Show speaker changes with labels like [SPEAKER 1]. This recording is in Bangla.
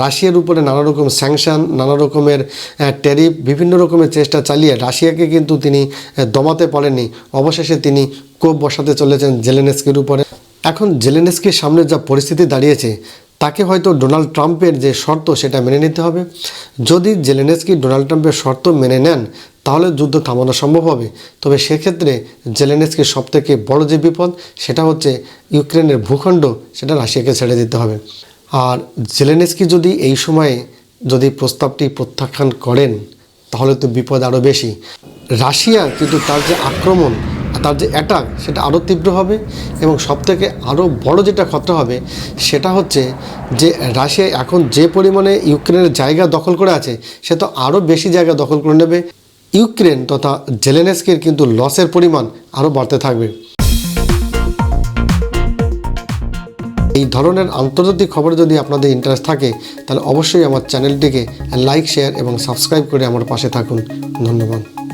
[SPEAKER 1] রাশিয়ার উপরে নানা রকম স্যাংশন নানা রকমের ট্যারিফ বিভিন্ন রকমের চেষ্টা চালিয়ে রাশিয়াকে কিন্তু তিনি দমাতে পারেননি। অবশেষে তিনি কোপ বসাতে চলেছেন জেলেনেস্কির উপরে। এখন জেলেনেস্কির সামনে যা পরিস্থিতি দাঁড়িয়েছে, তাকে হয়তো ডোনাল্ড ট্রাম্পের যে শর্ত সেটা মেনে নিতে হবে। যদি জেলেনেস্কি ডোনাল্ড ট্রাম্পের শর্ত মেনে নেন, তাহলে যুদ্ধ থামানো সম্ভব হবে। তবে সেক্ষেত্রে জেলেনেস্কির সবথেকে বড় যে বিপদ, সেটা হচ্ছে ইউক্রেনের ভূখণ্ড, সেটা রাশিয়াকে ছেড়ে দিতে হবে। আর জেলেনেস্কি যদি এই সময়ে যদি প্রস্তাবটি প্রত্যাখ্যান করেন, তাহলে তো বিপদ আরও বেশি। রাশিয়া কিন্তু তার যে আক্রমণ তার যে অ্যাটাক সেটা আরও তীব্র হবে এবং সবথেকে আরও বড় যেটা খতরা হবে, সেটা হচ্ছে যে রাশিয়া এখন যে পরিমাণে ইউক্রেনের জায়গা দখল করে আছে, সে তো আরও বেশি জায়গা দখল করে নেবে। ইউক্রেন তথা জেলেনেস্কির কিন্তু লসের পরিমাণ আরও বাড়তে থাকবে। এই ধরনের আন্তর্জাতিক খবর যদি আপনাদের ইন্টারেস্ট থাকে, তাহলে অবশ্যই আমার চ্যানেলটিকে লাইক শেয়ার এবং সাবস্ক্রাইব করে আমার পাশে থাকুন। ধন্যবাদ।